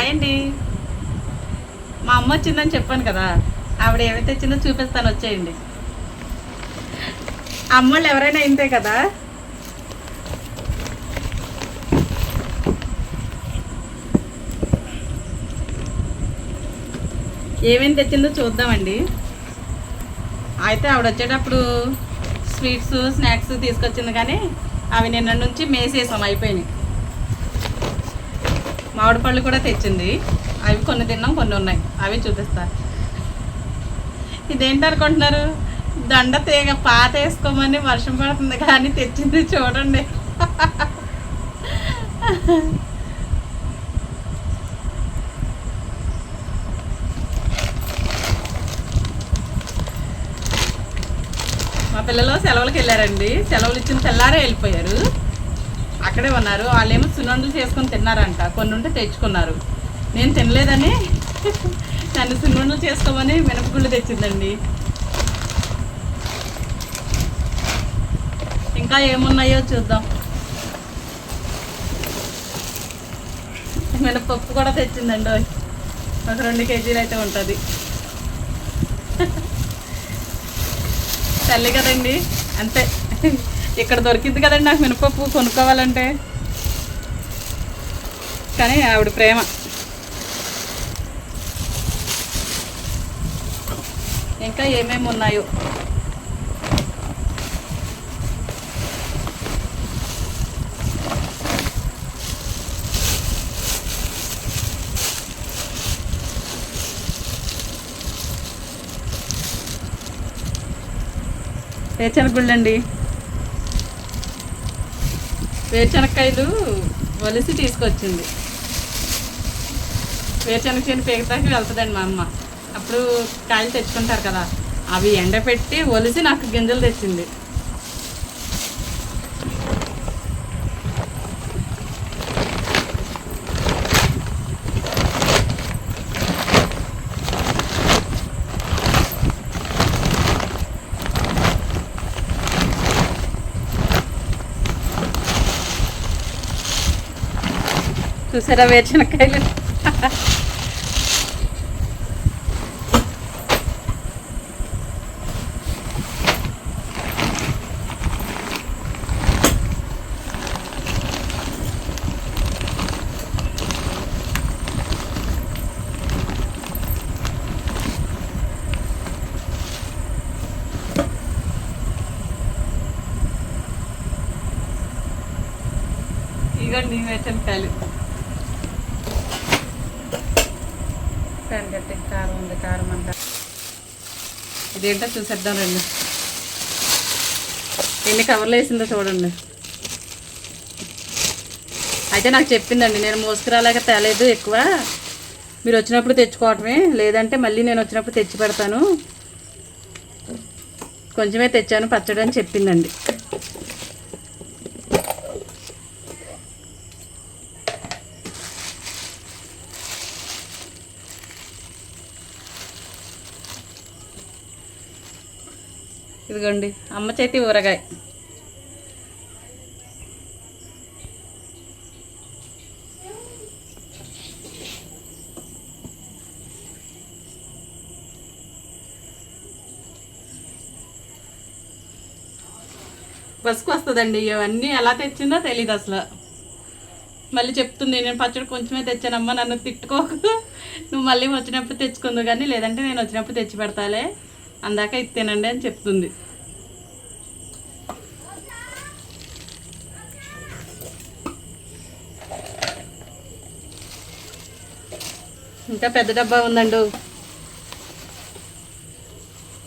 Hi అండి. మా అమ్మ వచ్చిందని చెప్పాను కదా. ఆవిడ ఏమి తెచ్చిందో చూపిస్తాను వచ్చేయండి. అమ్మోళ్ళు ఎవరైనా ఇంతే కదా? ఏమేమి తెచ్చిందో చూద్దామండి. అయితే ఆవిడ వచ్చేటప్పుడు స్వీట్స్ స్నాక్స్ తీసుకొచ్చింది కానీ అవి నిన్న నుంచి మేసేసాం అయిపోయినాయి. మామిడి పళ్ళు కూడా తెచ్చింది. అవి కొన్ని తిన్నాం కొన్ని ఉన్నాయి. అవి చూపిస్తా. ఇదేంటనుకుంటున్నారు దండ తీగ పాత వేసుకోమని వర్షం పడుతుంది కానీ తెచ్చింది చూడండి. మా పిల్లలు సెలవులకు వెళ్ళారండి. సెలవులు ఇచ్చిన తెల్లారే వెళ్ళిపోయారు. అక్కడే ఉన్నారు. వాళ్ళేమో సున్నుండలు చేసుకొని తిన్నారంట. కొన్ని ఉంటే తెచ్చుకున్నారు. నేను తినలేదని నన్ను సున్నుండలు చేసుకోమని మినపగుళ్ళు తెచ్చిందండి. ఇంకా ఏమున్నాయో చూద్దాం. మినపప్పు కూడా తెచ్చిందండి. ఒక రెండు కేజీలు అయితే ఉంటుంది. తల్లి కదండి. అంతే. ఇక్కడ దొరికింది కదండి నాకు మినపప్పు కొనుక్కోవాలంటే. కానీ ఆవిడ ప్రేమ. ఇంకా ఏమేమి ఉన్నాయో? వేరుశనగ గుళ్ళండి వేరుశనక్కాయలు వలిసి తీసుకొచ్చింది. వేరుశనగ చేను పేగతాకి వెళ్తుందండి మా అమ్మ. అప్పుడు కాయలు తెచ్చుకుంటారు కదా అవి ఎండపెట్టి ఒలిసి నాకు గింజలు తెచ్చింది. చూసారా వేరుశనక్కాయలు ఇదిగోండి వేరుశనక్కాయలు పెరగట్టి కారం ఉంది కారం అంట ఇదేంటో చూసేద్దాం రండి. ఎన్ని కవర్లు వేసిందో చూడండి. అయితే నాకు చెప్పిందండి నేను మోసుకురాలేక తేలేదు ఎక్కువ. మీరు వచ్చినప్పుడు తెచ్చుకోవటమే లేదంటే మళ్ళీ నేను వచ్చినప్పుడు తెచ్చి పెడతాను. కొంచెమే తెచ్చాను పచ్చడి అని చెప్పిందండి. ఇదిగోండి అమ్మ చేతి ఊరగాయ. పసుపు వస్తుందండి ఇవన్నీ ఎలా తెచ్చిందో తెలియదు అసలు. మళ్ళీ చెప్తుంది నేను పచ్చడి కొంచెమే తెచ్చానమ్మా నన్ను తిట్టుకోకు. నువ్వు మళ్ళీ వచ్చినప్పుడు తెచ్చుకుందు కానీ లేదంటే నేను వచ్చినప్పుడు తెచ్చి పెడతాలే. అందాక ఇది తినండి అని చెప్తుంది. ఇంకా పెద్ద డబ్బా ఉందండు.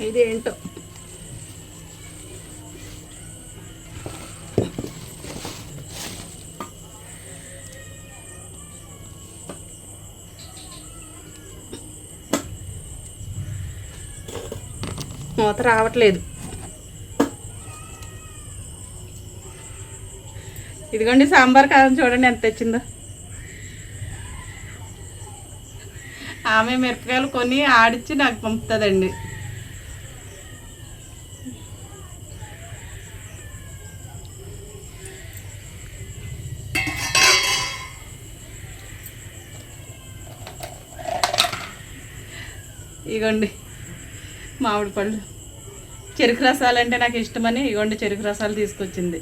ఇది మూత రావట్లేదు. ఇదిగోండి సాంబార్ కారం చూడండి ఎంత తెచ్చిందో. ఆమె మిరపకాయలు కొని ఆడిచ్చి నాకు పంపుతుందండి. ఇగోండి మామిడి పళ్ళు చెరుకు రసాలు అంటే నాకు ఇష్టమని ఇగోండి చెరుకు రసాలు తీసుకొచ్చింది.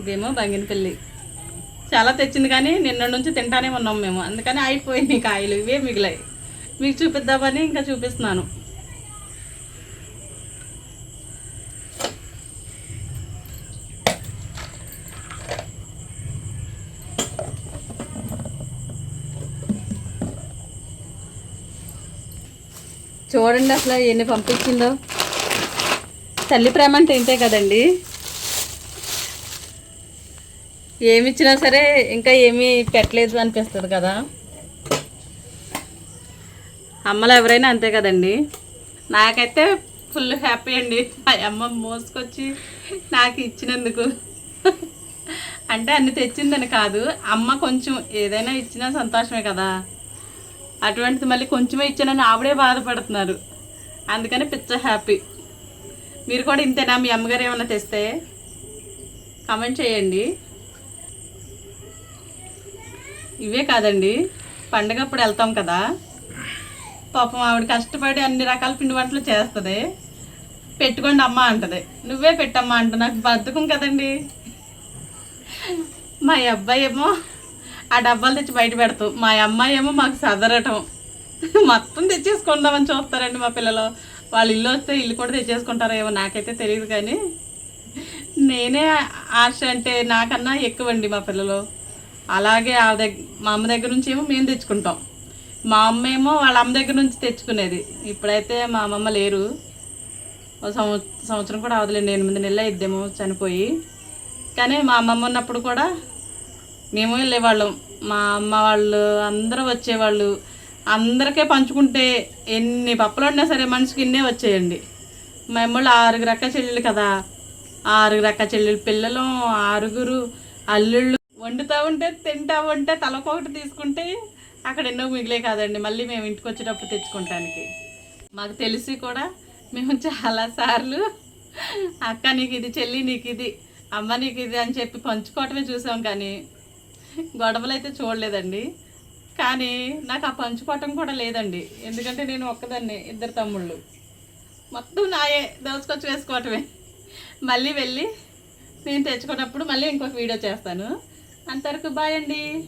ఇదేమో బంగినపల్లి. చాలా తెచ్చింది కానీ నిన్న నుంచి తింటానే ఉన్నాం మేము. అందుకని అయిపోయింది కాయలు. ఇవే మిగిలాయి. మీకు చూపిద్దామని ఇంకా చూపిస్తున్నాను. చూడండి అసలు ఎన్ని పంపించిందో. తల్లి ప్రేమ అంటే ఇంతే కదండి. ఏమి ఇచ్చినా సరే ఇంకా ఏమీ పెట్టలేదు అనిపిస్తుంది కదా. అమ్మలు ఎవరైనా అంతే కదండి. నాకైతే ఫుల్ హ్యాపీ అండి. మా అమ్మ మోసుకొచ్చి నాకు ఇచ్చినందుకు. అంటే అన్ని తెచ్చిందని కాదు. అమ్మ కొంచెం ఏదైనా ఇచ్చినా సంతోషమే కదా. అటువంటిది మళ్ళీ కొంచెమే ఇచ్చానని ఆవిడే బాధపడుతున్నారు. అందుకని పిచ్చ హ్యాపీ. మీరు కూడా ఇంతేనా? మీ అమ్మగారు ఏమైనా తెస్తే కమెంట్ చేయండి. ఇవే కాదండి. పండగ అప్పుడు వెళ్తాం కదా. పాపం ఆవిడ కష్టపడి అన్ని రకాల పిండి వంటలు చేస్తుంది. పెట్టుకోండి అమ్మ అంటది. నువ్వే పెట్టమ్మా అంట. నాకు బతుకం కదండి. మా అబ్బాయి ఏమో ఆ డబ్బాలు తెచ్చి బయట పెడతాం మా అమ్మాయి ఏమో మాకు సదరటం మొత్తం తెచ్చేసుకుందామని చూస్తారండి మా పిల్లలు. వాళ్ళు ఇల్లు వస్తే ఇల్లు కూడా తెచ్చేసుకుంటారో ఏమో నాకైతే తెలియదు కానీ నేనే ఆశ అంటే నాకన్నా ఎక్కువండి మా పిల్లలు. అలాగే ఆ దగ్గర మా అమ్మ దగ్గర నుంచి ఏమో మేము తెచ్చుకుంటాం. మా అమ్మ ఏమో వాళ్ళ అమ్మ దగ్గర నుంచి తెచ్చుకునేది. ఇప్పుడైతే మా అమ్మమ్మ లేరు. సంవ సంవత్సరం కూడా అవదులేండి ఎనిమిది నెలలు అయిద్దేమో చనిపోయి. కానీ మా అమ్మమ్మ ఉన్నప్పుడు కూడా మేము వెళ్ళేవాళ్ళం మా అమ్మ వాళ్ళు అందరూ వచ్చేవాళ్ళు. అందరికీ పంచుకుంటే ఎన్ని పప్పులు ఉన్నా సరే మనిషికి ఇన్నే వచ్చేయండి. మమ్మల్ని ఆరుగురు అక్క చెల్లెలు కదా. ఆరుగురు అక్క చెల్లెలు పిల్లలు ఆరుగురు అల్లుళ్ళు. వండుతూ ఉంటే తింటా ఉంటే తలకొకటి తీసుకుంటే అక్కడ ఎన్నో మిగిలే కాదండి. మళ్ళీ మేము ఇంటికి వచ్చేటప్పుడు తెచ్చుకోవటానికి మాకు తెలిసి కూడా మేము చాలా సార్లు అక్క నీకు ఇది చెల్లి నీకు ఇది అమ్మ నీకు ఇది అని చెప్పి పంచుకోవటమే చూసాం కానీ గొడవలు అయితే చూడలేదండి. కానీ నాకు ఆ పంచుకోవటం కూడా లేదండి. ఎందుకంటే నేను ఒక్కదాన్ని ఇద్దరు తమ్ముళ్ళు. మొత్తం నాయే దోసుకొచ్చి వేసుకోవటమే. మళ్ళీ వెళ్ళి నేను తెచ్చుకున్నప్పుడు మళ్ళీ ఇంకొక వీడియో చేస్తాను. అంతవరకు బాయ్ అండి.